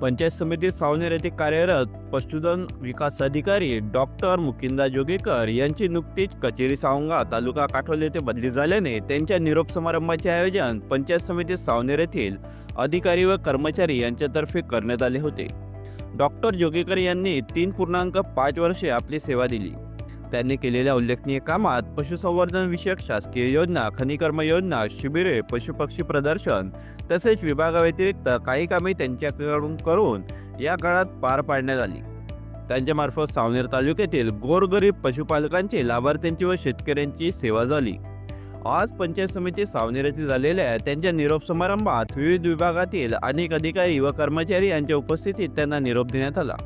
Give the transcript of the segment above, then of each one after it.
पंचायत समिती सावनेर येथे कार्यरत पशुधन विकास अधिकारी डॉक्टर मुकिंदा जोगेकर यांची नुकतीच कचेरी सावंगा तालुका काठोल येथे बदली झाल्याने त्यांच्या निरोप समारंभाचे आयोजन पंचायत समिती सावनेर येथील अधिकारी व कर्मचारी यांच्यातर्फे करण्यात आले होते. डॉक्टर जोगेकर यांनी तीन पूर्णांक पाच वर्षे आपली सेवा दिली. त्यांनी केलेल्या उल्लेखनीय कामात पशुसंवर्धन विषयक शासकीय योजना खनिकर्म योजना शिबिरे पशुपक्षी प्रदर्शन तसेच विभागाव्यतिरिक्त काही कामे त्यांच्याकडून करून या काळात पार पाडण्यात आली. त्यांच्यामार्फत सावनेर तालुक्यातील गोरगरीब पशुपालकांची लाभार्थ्यांची व शेतकऱ्यांची सेवा झाली. आज पंचायत समिती सावनेर येथे झालेल्या त्यांच्या निरोप समारंभात विविध विभागातील अनेक अधिकारी व कर्मचारी यांच्या उपस्थितीत त्यांना निरोप देण्यात आला.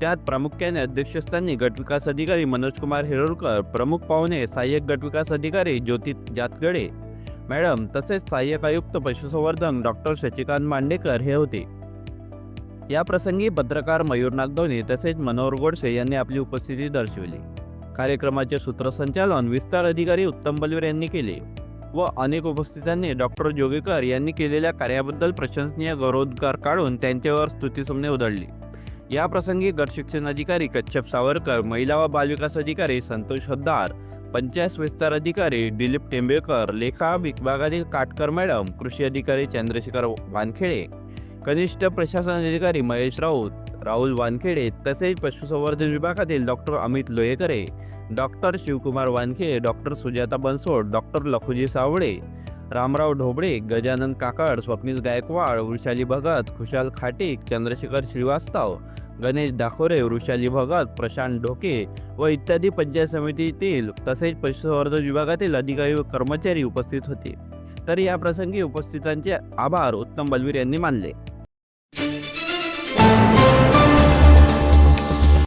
त्यात प्रामुख्याने अध्यक्षस्थानी गटविकास अधिकारी मनोज कुमार प्रमुख पाहुणे सहाय्यक गटविकास अधिकारी ज्योती जातगडे. मॅडम तसेच सहाय्यक आयुक्त पशुसंवर्धन डॉक्टर शशिकांत मांडेकर हे होते. या प्रसंगी पत्रकार मयूर नागधोनी तसेच मनोहर गोडसे यांनी आपली उपस्थिती दर्शविली. कार्यक्रमाचे सूत्रसंचालन विस्तार अधिकारी उत्तम बलवीर यांनी केले व अनेक उपस्थितांनी डॉक्टर जोगेकर यांनी केलेल्या कार्याबद्दल प्रशंसनीय गौरवोद्गार काढून त्यांच्यावर स्तुतिसुमने उधळली. या प्रसंगी अधिकारी कच्छप सावरकर महिला व बालविकास अधिकारी संतोष हद्दार पंचायत विस्तार अधिकारी दिलीप टेंबेकर लेखा विभागातील काटकर मॅडम कृषी अधिकारी चंद्रशेखर वानखेडे कनिष्ठ प्रशासन अधिकारी महेश राऊत राहुल वानखेडे तसेच पशुसंवर्धन विभागातील doctor Amit Lohekare doctor Shivkumar Wankhede doctor Sujata Bansod doctor Lakhuji Sawale Ramrao Dhoble Gajanan Kakad Swapnil Gaikwad Vrushali Bhagat खुशाल खाटीक चंद्रशेखर श्रीवास्तव गणेश दाखोरे वृषाली भगत प्रशांत ढोके व इत्यादी पंचायत समितीतील तसेच पशुसंवर्धन विभागातील अधिकारी व कर्मचारी उपस्थित होते. तर या प्रसंगी उपस्थितांचे आभार. उत्तम बलवीर यांनी मानले.